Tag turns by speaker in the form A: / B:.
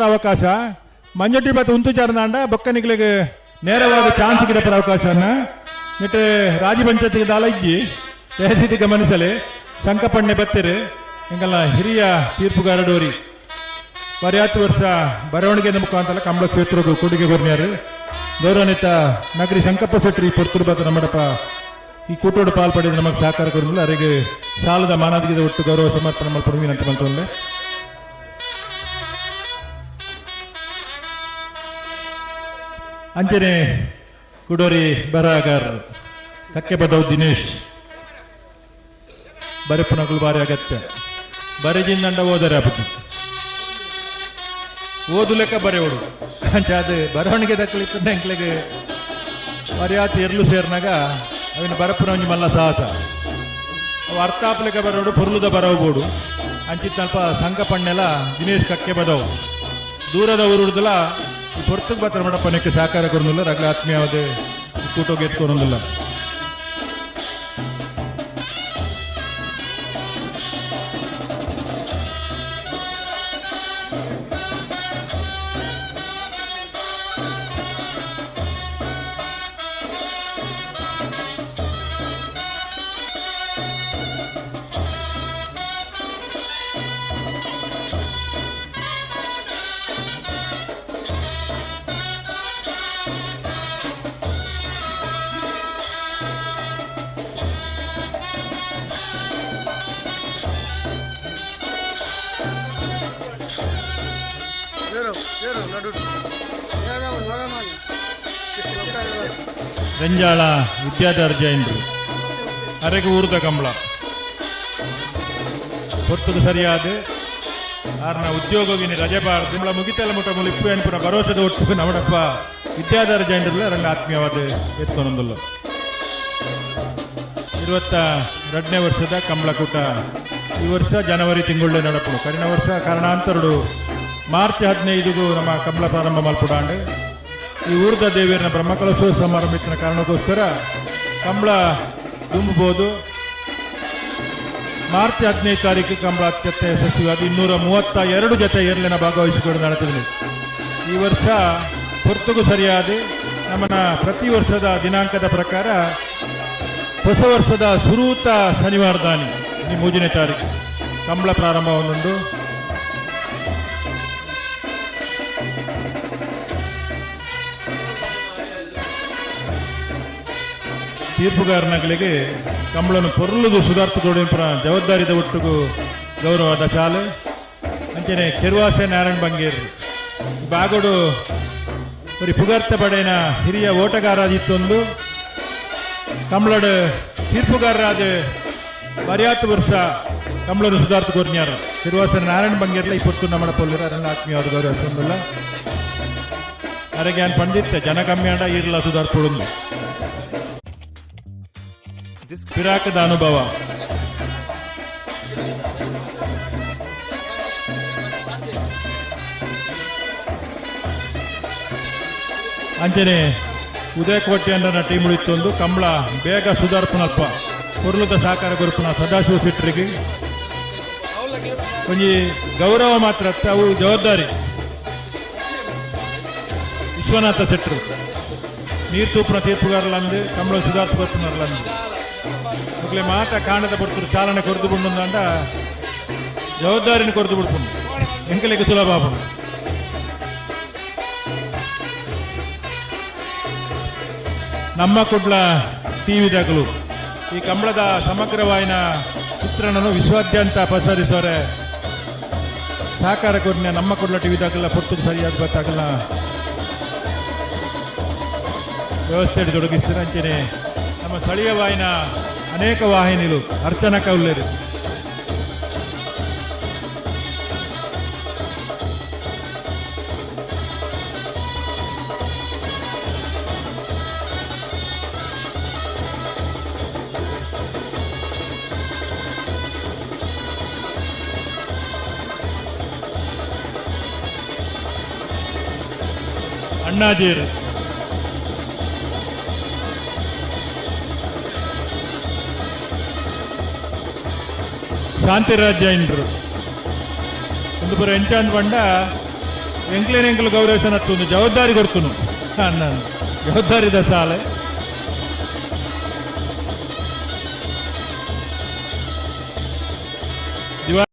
A: ಅವಕಾಶ. ಮಂಜುಟಿ ಬತ್ ಉಂತು ಚರ್ನಾಂಡ ಬೊಕ್ಕನಿಗಳಿಗೆ ನೇರವಾದ ಚಾನ್ಸ್ ಗಿಡಪರ ಅವಕಾಶನ. ನಿಟ್ಟು ರಾಜಿ ಪಂಚಾಯತಿಗೆ ದಾಲ ಇಜ್ಜಿ ದಯವಿಟ್ಟು ಗಮನಿಸಲಿ. ಸಂಕಪಣ್ಣೆ ಬತ್ತಿರಿ ಹಿಂಗೆಲ್ಲ ಹಿರಿಯ ತೀರ್ಪುಗಾರಡೋರಿ ಪರ್ಯಾತ್ ವರ್ಷ ಬರವಣಿಗೆ ಮುಖಾಂತರ ಕಂಬಳ ಕ್ಷೇತ್ರಕ್ಕೂ ಕೊಡುಗೆ ಕೊರ್ನ್ಯಾರು ಗೌರವಾನ್ವಿತ ನಗರಿ ಸಂಕಪ್ಪ ಶೆಟ್ಟಿ ಪೊರ್ತುರು ಬತ್ತ ನಮ್ಮಡಪ್ಪ ಈ ಕೂಟೋಡು ಪಾಲ್ಪಡಿದ ನಮಗೆ ಸಹಕಾರ ಕೊರಲಿಲ್ಲ ಅವರಿಗೆ ಸಾಲದ ಮಾನದಿಗೆ ಒಟ್ಟು ಗೌರವ, ಸಮರ್ಪಣೆ ಮಲ್ಪಡುವಿನ ಅಂತ ಬಂತಂದ್ರೆ ಅಂಜನೆ ಕುಡೋರಿ ಬರಾಗರ್ ಕಕ್ಕೆ ಬದವು ದಿನೇಶ್. ಬರೆಪುನಗಳು ಬಾರಿ ಅಗತ್ಯ ಬರೆಜಿಂದಂಡ ಓದರೆ ಅಪ್ಪು ಓದು ಲೆಕ್ಕ ಬರೆಯೋಡು ಅಂತ ಅದು ಬರವಣಿಗೆ ದಕ್ಕಲಿತ್ತು ಎಂಕ್ಲೆಗೆ ಮರ್ಯಾತ್ ಎರ್ಲು ಸೇರ್ನಾಗ ಅವನು ಬರಪುನ ಒಂಜಿ ಮಲ್ಲ ಸಾಹಸ. ಅವು ಅರ್ಥಾಪ್ಲೆಕ ಬರೋಡು ಪುರ್ಲುದ ಬರವಬೋಡು ಅಂಚಿತ್ತಲ್ಪ ಸಂಘ ಪಣ್ಣೆಲ್ಲ ದಿನೇಶ್ ಕಕ್ಕೆ ಬದವು ದೂರದ ಊರುಡ್ದಲ ಈ ಪೊರ್ತುಗ್ ಬತ್ತರ ಮಡಪ್ಪನಕ್ಕೆ ಸಹಕಾರ ಕೊರಲಿಲ್ಲ ರಗಲ ಆತ್ಮೀಯವಾದ ಕೂಟೋಗಿ ಎತ್ಕೊರೊಂದಿಲ್ಲ
B: Más.
A: ವಿದ್ಯಾಧರ ಜೈನರು ಅರೆಗೆ ಊರ್ದ ಕಂಬಳ. ಪೊರ್ತುದು ಸರಿಯಾದ. ಆರ್ನ ಉದ್ಯೋಗವಿನಿ ರಜೆ ಬಾರದು. ತಿಂಗಳ ಮುಗಿತೆಲ್ಲ ಮುಟ್ಟ ಮುಲು ಇಪ್ಪು ಅನ್ಪುರ ಭರವಸೆದ ಒಟ್ಟು ನಮ್ಮಡಪ್ಪ ವಿದ್ಯಾಧರ ಜೈನರು ರಂಗ ಆತ್ಮೀಯವಾದ ಎತ್ಕೊಂಡೊಂದಲ್ಲ. ಇರುವತ್ತ ಎರಡನೇ ವರ್ಷದ ಕಂಬಳಕೂಟ. ಈ ವರ್ಷ ಜನವರಿ ತಿಂಗಳೇ ನಡಪು ಕಡಿನ ವರ್ಷ ಕಾರಣಾಂತರಡು. ಮಾರ್ಚ್ ಹದಿನೈದಿಗೂ ನಮ್ಮ ಕಂಬಳ ಪ್ರಾರಂಭ ಮಲ್ಪುಡಾಂಡು ಈ ಊರ್ದ ದೇವಿಯರನ್ನ ಬ್ರಹ್ಮಕಲಶೋತ್ಸವ ಸಮಾರಂಭಿಸಿನ ಕಾರಣಕ್ಕೋಸ್ಕರ ಕಂಬಳ ತುಂಬಬಹುದು ಮಾರ್ಚ್ ಹದಿನೈದು ತಾರೀಕು ಕಂಬಳ ಅತ್ಯಂತ ಯಶಸ್ವಿಯಾಗಿ ಇನ್ನೂರ ಮೂವತ್ತ ಎರಡು ಜೊತೆ ಏರ್ಲಿನ ಭಾಗವಹಿಸಿಕೊಂಡು ನಡೆದಿದ್ದೀನಿ ಈ ವರ್ಷ ಹೊರ್ತುಗೂ ಸರಿಯಾದ. ನಮ್ಮನ್ನ ಪ್ರತಿ ವರ್ಷದ ದಿನಾಂಕದ ಪ್ರಕಾರ ಹೊಸ ವರ್ಷದ ಸುರೂತ ಶನಿವಾರದಾನಿ, ಈ ಮೂಜನೇ ತಾರೀಕು. ಕಂಬಳ ಪ್ರಾರಂಭವನ್ನುಂಡು ತೀರ್ಪುಗಾರನಾಗಲಿಗೆ ಕಂಬಳನ್ನು ಪೊರ್ಲುದು ಸುಧಾರ್ಥಗೌಡಪುರ ಜವಾಬ್ದಾರಿದ ಒಟ್ಟುಗು ಗೌರವದ ಶಾಲೆ. ಅಂಚನೆ ಕೆರ್ವಾಸೆ ನಾರಾಯಣ ಬಂಗೇರ್. ಬಾಗೋಡು ಬರೀ ಪುಗಾರ್ತ ಪಡೆಯ ಹಿರಿಯ ಓಟಗಾರಾದಿತ್ತೊಂದು ಕಂಬಳಡು ತೀರ್ಪುಗಾರರಾದ ಬರಿಯಾತು ವರ್ಷ ಕಂಬಳನು ಸುಧಾರ್ಥ ಕೋರ್ನಿಯಾರು ತಿರುವಾಸ ನಾರಾಯಣ ಬಂಗೇರ್ಲ ಇಪ್ಪತ್ತು ನಮ್ಮಡ ಪೊಲ್ಲರ ಅರಣ್ಯ ಆತ್ಮೀಯವಾದ ಗೌರವ ಸಂಬಳ ಅರಗ್ಯಾನ್ ಪಂಡಿತ್ ಜನ ಕಮ್ಮಿಯಾಡ ಇರ್ಲ ಸುಧಾರ್ಥ ಕೊಡುಂದು ಪಿರಾಕದ ಅನುಭವ. ಅಂಜನೆ ಉದಯ ಕೋಟೆ ಅಂಡನ ಟೀಮ್ ಉಳಿತೊಂದು, ಕಂಬಳ, ಬೇಗ ಸುಧಾರ್ಪನಲ್ಪ ಕುರ್ಲದ ಸಹಕಾರ ಗುರುಪನ ಸದಾಶಿವ ಸಿಟ್ರಿಗೆ ಒಂಜಿ ಗೌರವ ಮಾತ್ರ ಅವು ಜವಾಬ್ದಾರಿ. ವಿಶ್ವನಾಥ ಸೆಟ್ರು ನೀರು ತೂಪನ ತೀರ್ಪುಗಾರಲಂದು ಕಂಬಳ ಸುಧಾರ್ಥ ಮಕ್ಕಳೇ ಮಾತ ಕಾಣದ ಬರ್ತರು ಚಾಲನೆ ಕೊರದು ಅಂತ ಜವಾಬ್ದಾರಿನ ಕೊರದು ಬಿಡ್ಕೊಂಡು ಎಂಕಲಿಗೆ ಸುಲಭಾಬು. ನಮ್ಮ ಕುಡ್ಲ ಟಿವಿ ಟಿವಿದಾಗಲು ಈ ಕಂಬಳದ ಸಮಗ್ರವಾಯಿನ ಚಿತ್ರಣನು ವಿಶ್ವಾದ್ಯಂತ ಪಸರಿಸೋರೆ ಸಹಕಾರ ಕೊಡ್ನ ನಮ್ಮ ಕುಡ್ಲ ಟಿವಿದಾಗಲ್ಲ ಪೊತ್ತು ಸರಿಯಾದ ಗೊತ್ತಾಗಲ್ಲ. ವ್ಯವಸ್ಥೆ ತೊಡಗಿಸ್ತಾರೆ ಅಂಚನೆ ನಮ್ಮ ಸ್ಥಳೀಯ ವಾಹಿನ ಅನೇಕ ವಾಹಿನಿಗಳು ಅರ್ಚನಾ ಕೌಲ್ಯರು ಅಣ್ಣಾಜಿಯರು ಶಾಂತಿರಾಜ್ ಜೈನರು ಒಂದು ಪುರ ಎಂಚಾಂದ್ ಪಂಡ ಎಂಕ್ಲೇನ್ ಎಂಕ್ಲು ಗೌರವಿಸನತ್ತುಂದು ಜವಾಬ್ದಾರಿ ಕೊಡ್ತುನು ಅಣ್ಣ ಜವಾಬ್ದಾರಿದ ಸಾಲೆ